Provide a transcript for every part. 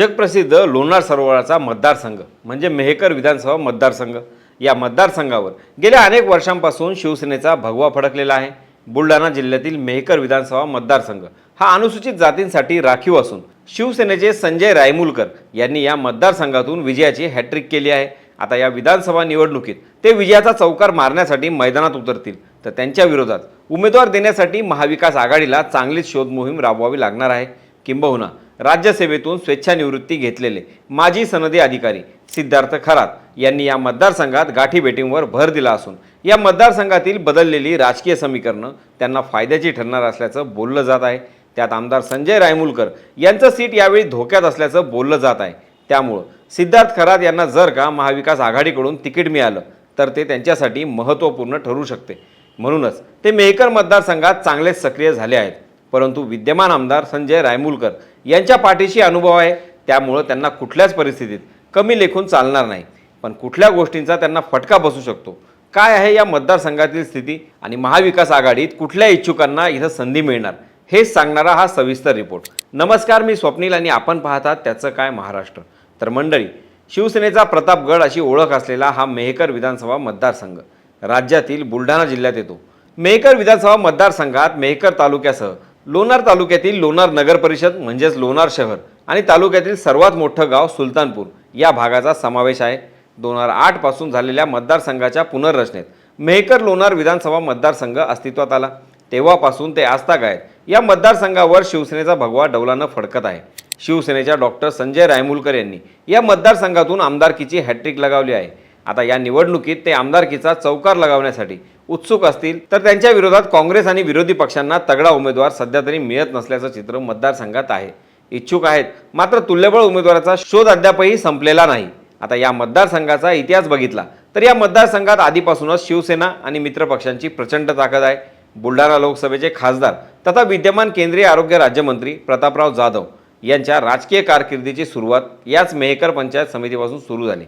जगप्रसिद्ध लोणार सरोवराचा मतदारसंघ म्हणजे मेहकर विधानसभा मतदारसंघ. या मतदारसंघावर गेल्या अनेक वर्षांपासून शिवसेनेचा भगवा फडकलेला आहे. बुलढाणा जिल्ह्यातील मेहकर विधानसभा मतदारसंघ हा अनुसूचित जातींसाठी राखीव असून शिवसेनेचे संजय रायमुलकर यांनी या मतदारसंघातून विजयाची हॅट्रिक केली आहे. आता या विधानसभा निवडणुकीत ते विजयाचा चौकार मारण्यासाठी मैदानात उतरतील. तर त्यांच्या विरोधात उमेदवार देण्यासाठी महाविकास आघाडीला चांगलीच शोध मोहीम राबवावी लागणार आहे. किंबहुना राज्यसेवेतून स्वेच्छानिवृत्ती घेतलेले माजी सनदी अधिकारी सिद्धार्थ खरात यांनी या मतदारसंघात गाठीभेटींवर भर दिला असून या मतदारसंघातील बदललेली राजकीय समीकरणं त्यांना फायद्याची ठरणार असल्याचं बोललं जात आहे. त्यात आमदार संजय रायमुलकर यांचं सीट यावेळी धोक्यात असल्याचं बोललं जात आहे. त्यामुळं सिद्धार्थ खरात यांना जर का महाविकास आघाडीकडून तिकीट मिळालं तर ते त्यांच्यासाठी महत्त्वपूर्ण ठरू शकते. म्हणूनच ते मेहकर मतदारसंघात चांगलेच सक्रिय झाले आहेत. परंतु विद्यमान आमदार संजय रायमुलकर यांच्या पाठीशी अनुभव आहे. त्यामुळं त्यांना कुठल्याच परिस्थितीत कमी लेखून चालणार नाही. पण कुठल्या गोष्टींचा त्यांना फटका बसू शकतो? काय आहे या मतदारसंघातील स्थिती? आणि महाविकास आघाडीत कुठल्या इच्छुकांना इथं संधी मिळणार? हेच सांगणारा हा सविस्तर रिपोर्ट. नमस्कार मी स्वप्नील आणि आपण पाहतात त्याचं काय महाराष्ट्र. तर मंडळी शिवसेनेचा प्रतापगड अशी ओळख असलेला हा मेहकर विधानसभा मतदारसंघ राज्यातील बुलढाणा जिल्ह्यात येतो. मेहकर विधानसभा मतदारसंघात मेहकर तालुक्यासह लोणार तालुक्यातील लोणार नगर परिषद म्हणजेच लोणार शहर आणि तालुक्यातील सर्वात मोठं गाव सुलतानपूर या भागाचा समावेश आहे. दोन हजार आठपासून झालेल्या मतदारसंघाच्या पुनर्रचनेत मेहकर लोणार विधानसभा मतदारसंघ अस्तित्वात आला. तेव्हापासून ते आजतागायत या मतदारसंघावर शिवसेनेचा भगवा डौलानं फडकत आहे. शिवसेनेच्या डॉक्टर संजय रायमुलकर यांनी या मतदारसंघातून आमदारकीची हॅट्रिक लगावली आहे. आता या निवडणुकीत ते आमदारकीचा चौकार लगावण्यासाठी उत्सुक असतील तर त्यांच्या विरोधात काँग्रेस आणि विरोधी पक्षांना तगडा उमेदवार सध्या तरी मिळत नसल्याचं चित्र मतदारसंघात आहे. इच्छुक आहेत मात्र तुल्यबळ उमेदवाराचा शोध अद्यापही संपलेला नाही. आता या मतदारसंघाचा इतिहास बघितला तर या मतदारसंघात आधीपासूनच शिवसेना आणि मित्रपक्षांची प्रचंड ताकद आहे. बुलढाणा लोकसभेचे खासदार तथा विद्यमान केंद्रीय आरोग्य राज्यमंत्री प्रतापराव जाधव यांच्या राजकीय कारकिर्दीची सुरुवात याच मेहकर पंचायत समितीपासून सुरू झाली.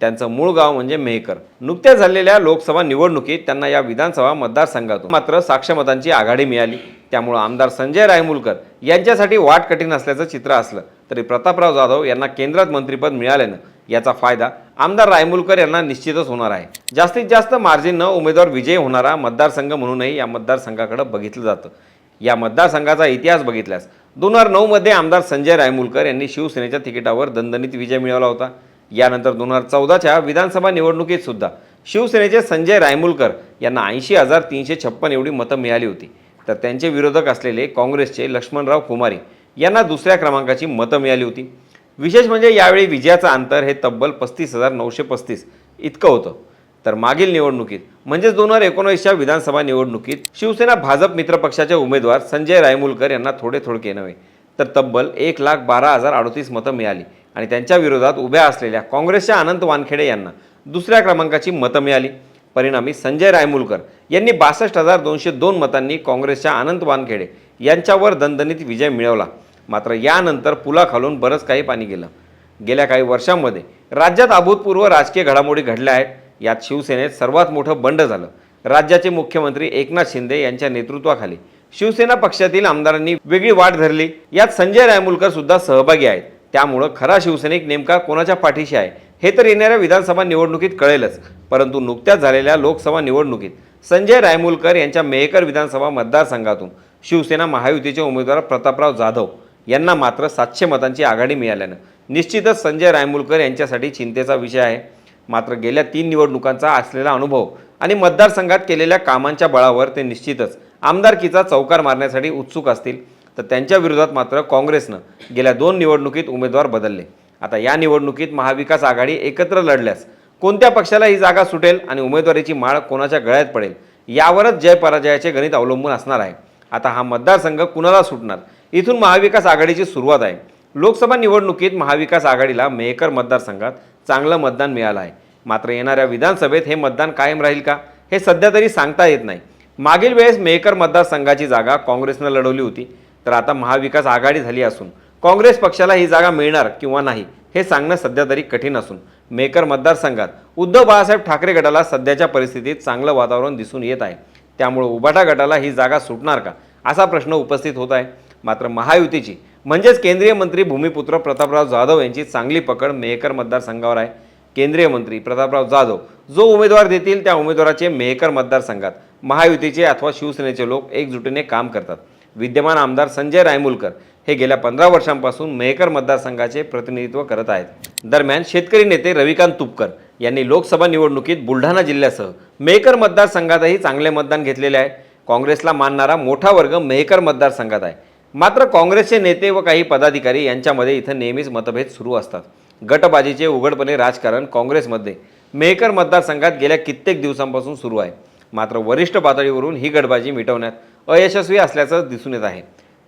त्यांचं मूळ गाव म्हणजे मेहकर. नुकत्याच झालेल्या लोकसभा निवडणुकीत त्यांना या विधानसभा मतदारसंघातून मात्र साक्षमतांची आघाडी मिळाली. त्यामुळं आमदार संजय रायमुलकर यांच्यासाठी वाट कठीण असल्याचं चित्र असलं तरी प्रतापराव जाधव यांना केंद्रात मंत्रिपद मिळाल्यानं याचा फायदा आमदार रायमुलकर यांना निश्चितच होणार आहे. जास्तीत जास्त मार्जिननं उमेदवार विजयी होणारा मतदारसंघ म्हणूनही या मतदारसंघाकडे बघितलं जातं. या मतदारसंघाचा इतिहास बघितल्यास दोन हजार नऊमध्ये आमदार संजय रायमुलकर यांनी शिवसेनेच्या तिकिटावर दणदणीत विजय मिळवला होता. यानंतर दोन हजार चौदाच्या विधानसभा निवडणुकीत सुद्धा शिवसेनेचे संजय रायमुलकर यांना ऐंशी हजार तीनशे छप्पन एवढी मतं मिळाली होती. तर त्यांचे विरोधक असलेले काँग्रेसचे लक्ष्मणराव कुमारी यांना दुसऱ्या क्रमांकाची मतं मिळाली होती. विशेष म्हणजे यावेळी विजयाचं अंतर हे तब्बल पस्तीस हजार नऊशे पस्तीस इतकं होतं. तर मागील निवडणुकीत म्हणजेच दोन हजार एकोणीसच्या विधानसभा निवडणुकीत शिवसेना भाजप मित्रपक्षाचे उमेदवार संजय रायमुलकर यांना थोडे थोडके नव्हे तर तब्बल एक लाख बारा हजार अडतीस मतं मिळाली. आणि त्यांच्या विरोधात उभ्या असलेल्या काँग्रेसच्या अनंत वानखेडे यांना दुसऱ्या क्रमांकाची मतं मिळाली. परिणामी संजय रायमुलकर यांनी बासष्ट हजार दोनशे दोन मतांनी काँग्रेसच्या अनंत वानखेडे यांच्यावर दणदणीत विजय मिळवला. मात्र यानंतर पुलाखालून बरंच काही पाणी गेलं. गेल्या काही वर्षांमध्ये राज्यात अभूतपूर्व राजकीय घडामोडी घडल्या आहेत. यात शिवसेनेत सर्वात मोठं बंड झालं. राज्याचे मुख्यमंत्री एकनाथ शिंदे यांच्या नेतृत्वाखाली शिवसेना पक्षातील आमदारांनी वेगळी वाट धरली. यात संजय रायमुलकर सुद्धा सहभागी आहेत. त्यामुळं खरा शिवसैनिक नेमका कोणाच्या पाठीशी आहे? हे तर येणाऱ्या विधानसभा निवडणुकीत कळेलच. परंतु नुकत्याच झालेल्या लोकसभा निवडणुकीत संजय रायमुलकर यांच्या मेहकर विधानसभा मतदारसंघातून शिवसेना महायुतीचे उमेदवार प्रतापराव जाधव यांना मात्र सातशे मतांची आघाडी मिळाल्यानं निश्चितच संजय रायमुलकर यांच्यासाठी चिंतेचा विषय आहे. मात्र गेल्या तीन निवडणुकांचा असलेला अनुभव आणि मतदारसंघात केलेल्या कामांच्या बळावर ते निश्चितच आमदारकीचा चौकार मारण्यासाठी उत्सुक असतील. तर त्यांच्या विरोधात मात्र काँग्रेसनं गेल्या दोन निवडणुकीत उमेदवार बदलले. आता या निवडणुकीत महाविकास आघाडी एकत्र लढल्यास कोणत्या पक्षाला ही जागा सुटेल आणि उमेदवारीची माळ कोणाच्या गळ्यात पडेल यावरच जय पराजयाचे गणित अवलंबून असणार आहे. आता हा मतदारसंघ कुणाला सुटणार? इथून महाविकास आघाडीची सुरुवात आहे. लोकसभा निवडणुकीत महाविकास आघाडीला मेहकर मतदारसंघात चांगलं मतदान मिळालं आहे. मात्र येणाऱ्या विधानसभेत हे मतदान कायम राहील का? हे सध्या तरी सांगता येत नाही. मागील वेळेस मेहकर मतदारसंघाची जागा काँग्रेसनं लढवली होती. तर आता महाविकास आघाडी झाली असून काँग्रेस पक्षाला ही जागा मिळणार किंवा नाही हे सांगणं सध्या तरी कठीण असून मेकर मतदारसंघात उद्धव बाळासाहेब ठाकरे गटाला सध्याच्या परिस्थितीत चांगलं वातावरण दिसून येत आहे. त्यामुळे उबाटा गटाला ही जागा सुटणार का असा प्रश्न उपस्थित होत आहे. मात्र महायुतीची म्हणजेच केंद्रीय मंत्री भूमिपुत्र प्रतापराव जाधव यांची चांगली पकड मेहकर मतदारसंघावर आहे. केंद्रीय मंत्री प्रतापराव जाधव जो उमेदवार देतील त्या उमेदवाराचे मेहकर मतदारसंघात महायुतीचे अथवा शिवसेनेचे लोक एकजुटीने काम करतात. विद्यमान आमदार संजय रायमुलकर हे गेल्या पंधरा वर्षांपासून मेहकर मतदारसंघाचे प्रतिनिधित्व करत आहेत. दरम्यान शेतकरी नेते रविकांत तुपकर यांनी लोकसभा निवडणुकीत बुलढाणा जिल्ह्यासह मेहकर मतदारसंघातही चांगले मतदान घेतलेले आहे. काँग्रेसला मानणारा मोठा वर्ग मेहकर मतदारसंघात आहे. मात्र काँग्रेसचे नेते व काही पदाधिकारी यांच्यामध्ये इथं नेहमीच मतभेद सुरू असतात. गटबाजीचे उघडपणे राजकारण काँग्रेसमध्ये मेहकर मतदारसंघात गेल्या कित्येक दिवसांपासून सुरू आहे. मात्र वरिष्ठ पातळीवरून ही गटबाजी मिटवण्यात अयशस्वी असल्याचं दिसून येत आहे.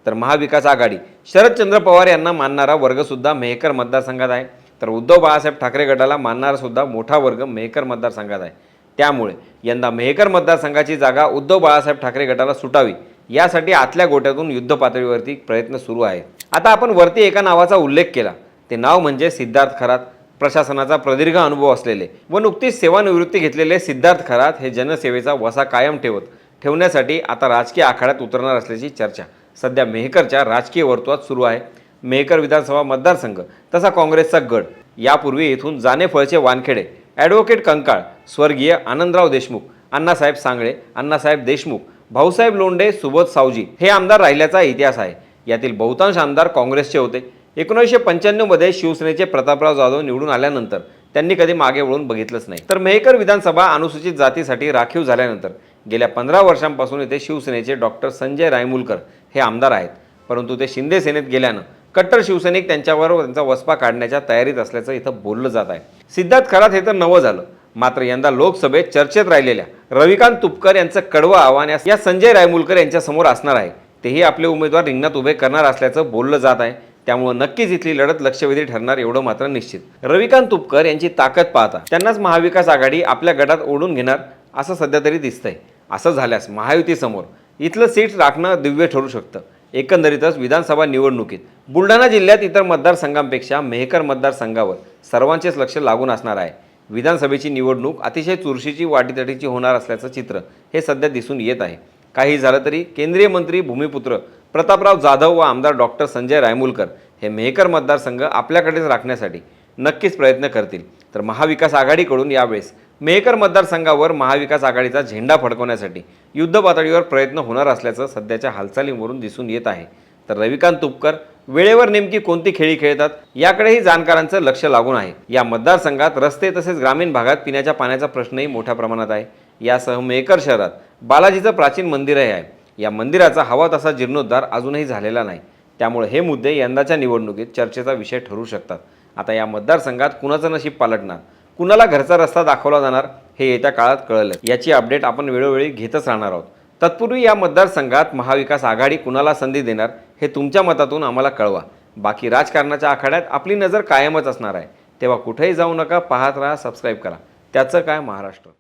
तर महाविकास आघाडी शरदचंद्र पवार यांना मानणारा वर्गसुद्धा मेहकर मतदारसंघात आहे. तर उद्धव बाळासाहेब ठाकरे गटाला मानणारासुद्धा मोठा वर्ग मेहकर मतदारसंघात आहे. त्यामुळे यंदा मेहकर मतदारसंघाची जागा उद्धव बाळासाहेब ठाकरे गटाला सुटावी यासाठी आतल्या गोट्यातून युद्ध पातळीवरती प्रयत्न सुरू आहेत. आता आपण वरती एका नावाचा उल्लेख केला. ते नाव म्हणजे सिद्धार्थ खरात. प्रशासनाचा प्रदीर्घ अनुभव असलेले व नुकतीच सेवानिवृत्ती घेतलेले सिद्धार्थ खरात हे जनसेवेचा वसा कायम ठेवत ठेवण्यासाठी आता राजकीय आखाड्यात उतरणार असल्याची चर्चा. सध्या मेहकरच्या राजकीय वर्तुळात सुरू आहे. मेहकर विधानसभा मतदारसंघ तसा काँग्रेसचा गड. यापूर्वी येथून जानेफळचे वानखेडे ॲडव्होकेट कंकाळ स्वर्गीय आनंदराव देशमुख अण्णासाहेब सांगळे अण्णासाहेब देशमुख भाऊसाहेब लोंढे सुबोध सावजी हे आमदार राहिल्याचा इतिहास आहे. यातील बहुतांश आमदार काँग्रेसचे होते. एकोणीसशे पंच्याण्णवमध्ये शिवसेनेचे प्रतापराव जाधव निवडून आल्यानंतर त्यांनी कधी मागे वळून बघितलंच नाही. तर मेहकर विधानसभा अनुसूचित जातीसाठी राखीव झाल्यानंतर गेल्या पंधरा वर्षांपासून येथे शिवसेनेचे डॉक्टर संजय रायमुलकर हे आमदार आहेत. परंतु ते शिंदे सेनेत गेल्यानं कट्टर शिवसैनिक त्यांच्यावर त्यांचा वसपा काढण्याच्या तयारीत असल्याचं इथं बोललं जात आहे. सिद्धार्थ खरात हे तर नवं झालं. मात्र यंदा लोकसभेत चर्चेत राहिलेल्या रविकांत तुपकर यांचं कडवं आव्हान या- या संजय रायमुलकर यांच्यासमोर असणार आहे. तेही आपले उमेदवार रिंगणात उभे करणार असल्याचं बोललं जात आहे. त्यामुळे नक्कीच इथली लढत लक्षवेधी ठरणार एवढं मात्र निश्चित. रविकांत तुपकर यांची ताकद पाहता त्यांनाच महाविकास आघाडी आपल्या गटात ओढून घेणार असं सध्या तरी दिसतंय. असं झाल्यास महायुतीसमोर इथलं सीट राखणं दिव्य ठरू शकतं. एकंदरीतच विधानसभा निवडणुकीत बुलढाणा जिल्ह्यात इतर मतदारसंघांपेक्षा मेहकर मतदारसंघावर सर्वांचेच लक्ष लागून असणार आहे. विधानसभेची निवडणूक अतिशय चुरशीची वाटीतटीची होणार असल्याचं चित्र हे सध्या दिसून येत आहे. काही झालं तरी केंद्रीय मंत्री भूमिपुत्र प्रतापराव जाधव व आमदार डॉक्टर संजय रायमुलकर हे मेहकर मतदारसंघ आपल्याकडेच राखण्यासाठी नक्कीच प्रयत्न करतील. तर महाविकास आघाडीकडून यावेळेस मेहकर मतदारसंघावर महाविकास आघाडीचा झेंडा फडकवण्यासाठी युद्ध पातळीवर प्रयत्न होणार असल्याचं सध्याच्या हालचालींवरून दिसून येत आहे. तर रविकांत तुपकर वेळेवर नेमकी कोणती खेळी खेळतात याकडेही जाणकारांचं लक्ष लागून आहे. या मतदारसंघात रस्ते तसेच ग्रामीण भागात पिण्याच्या पाण्याचा प्रश्नही मोठ्या प्रमाणात आहे. यासह मेहकर शहरात बालाजीचं प्राचीन मंदिरही आहे. या मंदिराचा हवा तसा जीर्णोद्धार अजूनही झालेला नाही. त्यामुळे हे मुद्दे यंदाच्या निवडणुकीत चर्चेचा विषय ठरू शकतात. आता या मतदारसंघात कुणाचं नशीब पालटणार? कुणाला घरचा रस्ता दाखवला जाणार हे येत्या काळात कळलं. याची अपडेट आपण वेळोवेळी घेतच राहणार आहोत. तत्पूर्वी या मतदारसंघात महाविकास आघाडी कुणाला संधी देणार हे तुमच्या मतातून आम्हाला कळवा. बाकी राजकारणाच्या आखाड्यात आपली नजर कायमच असणार आहे. तेव्हा कुठेही जाऊ नका पाहत राहा सबस्क्राईब करा. त्याचं काय महाराष्ट्र?